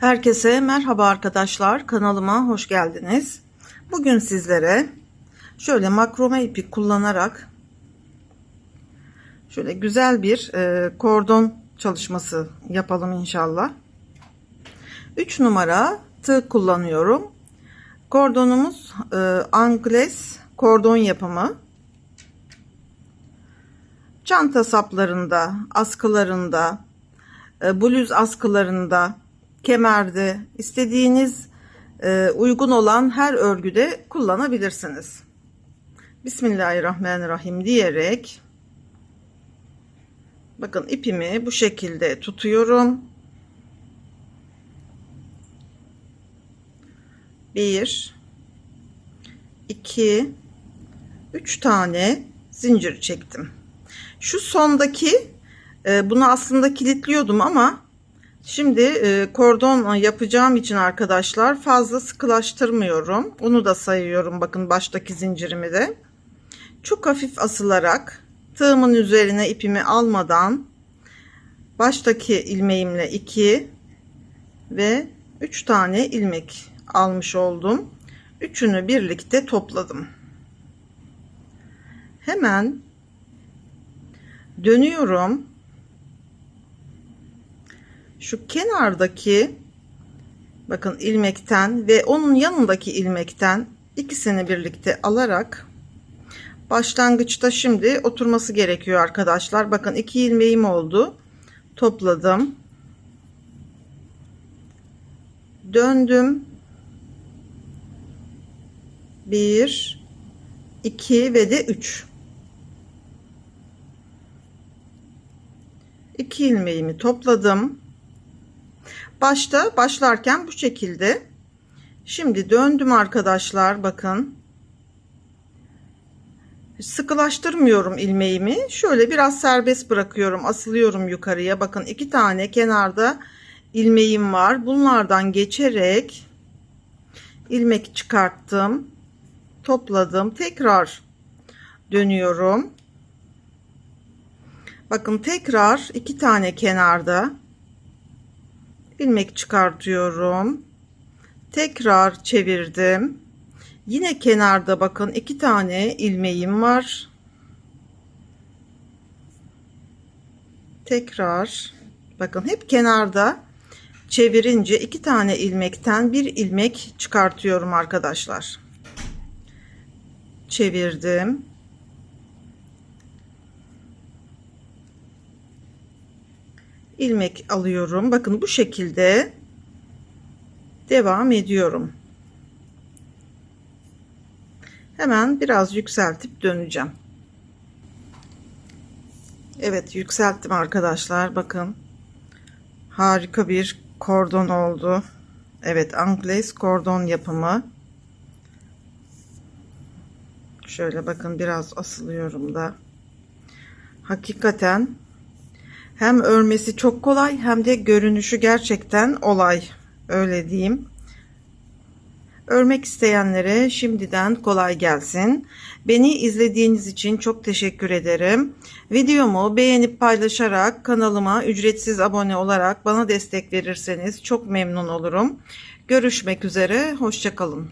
Herkese merhaba arkadaşlar. Kanalıma hoş geldiniz. Bugün sizlere şöyle makrome ipi kullanarak şöyle güzel bir e, kordon çalışması yapalım inşallah. 3 numara tığ kullanıyorum. Kordonumuz e, Angles kordon yapımı. Çanta saplarında, askılarında, e, bluz askılarında, kemerde, istediğiniz e, uygun olan her örgüde kullanabilirsiniz. Bismillahirrahmanirrahim diyerek bakın ipimi bu şekilde tutuyorum. Bir, iki, üç tane zincir çektim. Şu sondaki e, bunu aslında kilitliyordum ama şimdi e, kordon yapacağım için arkadaşlar fazla sıkılaştırmıyorum. Onu da sayıyorum bakın baştaki zincirimi de. Çok hafif asılarak tığımın üzerine ipimi almadan baştaki ilmeğimle 2 ve 3 tane ilmek almış oldum. Üçünü birlikte topladım. Hemen dönüyorum. Şu kenardaki bakın ilmekten ve onun yanındaki ilmekten ikisini birlikte alarak başlangıçta şimdi oturması gerekiyor arkadaşlar. Bakın iki ilmeğim oldu. Topladım. Döndüm. 1 2 ve de 3 2 ilmeğimi topladım. Başta başlarken bu şekilde. Şimdi döndüm arkadaşlar bakın. Sıkılaştırmıyorum ilmeğimi. Şöyle biraz serbest bırakıyorum. Asılıyorum yukarıya. Bakın iki tane kenarda ilmeğim var. Bunlardan geçerek ilmek çıkarttım. Topladım. Tekrar dönüyorum. Bakın tekrar iki tane kenarda ilmek çıkartıyorum. Tekrar çevirdim. Yine kenarda bakın iki tane ilmeğim var. Tekrar bakın hep kenarda çevirince iki tane ilmekten bir ilmek çıkartıyorum arkadaşlar. Çevirdim. İlmek alıyorum. Bakın bu şekilde devam ediyorum. Hemen biraz yükseltip döneceğim. Evet yükselttim arkadaşlar. Bakın harika bir kordon oldu. Evet Angles kordon yapımı. Şöyle bakın biraz asılıyorum da. Hakikaten hem örmesi çok kolay hem de görünüşü gerçekten olay. Öyle diyeyim. Örmek isteyenlere şimdiden kolay gelsin. Beni izlediğiniz için çok teşekkür ederim. Videomu beğenip paylaşarak kanalıma ücretsiz abone olarak bana destek verirseniz çok memnun olurum. Görüşmek üzere, hoşçakalın.